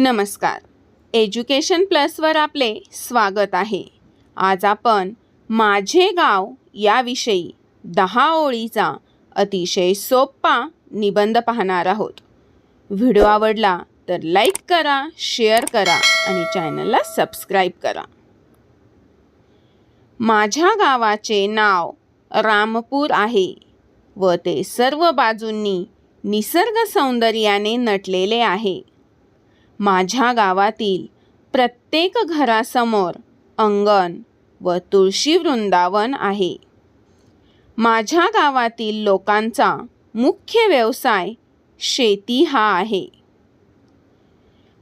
नमस्कार. एज्युकेशन प्लसवर आपले स्वागत आहे. आज आपण माझे गाव याविषयी दहा ओळीचा अतिशय सोपा निबंध पाहणार आहोत. व्हिडिओ आवडला तर लाईक करा शेअर करा आणि चॅनलला सबस्क्राईब करा. माझ्या गावाचे नाव रामपूर आहे व ते सर्व बाजूंनी निसर्ग सौंदर्याने नटलेले आहे. माझ्या गावातील प्रत्येक घरासमोर अंगण व तुळशी वृंदावन आहे. माझ्या गावातील लोकांचा मुख्य व्यवसाय शेती हा आहे.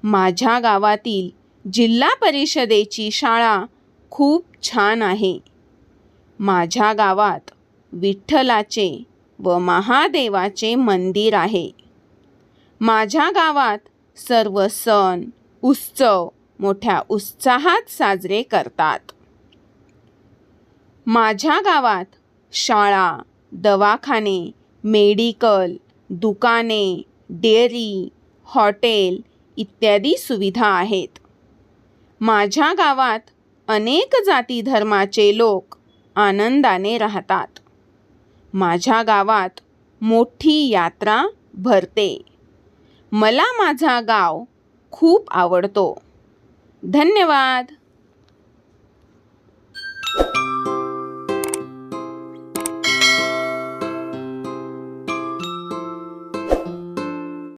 माझ्या गावातील जिल्हा परिषदेची शाळा खूप छान आहे. माझ्या गावात विठ्ठलाचे व महादेवाचे मंदिर आहे. माझ्या गावात सर्व सण उत्सव मोठ्या उत्साहात साजरे करतात. माझ्या गावात शाळा दवाखाने मेडिकल दुकाने डेअरी हॉटेल इत्यादी सुविधा आहेत. माझ्या गावात अनेक जाती धर्माचे लोक आनंदाने राहतात. माझ्या गावात मोठी यात्रा भरते. मला माझा गाव खूप आवडतो. धन्यवाद.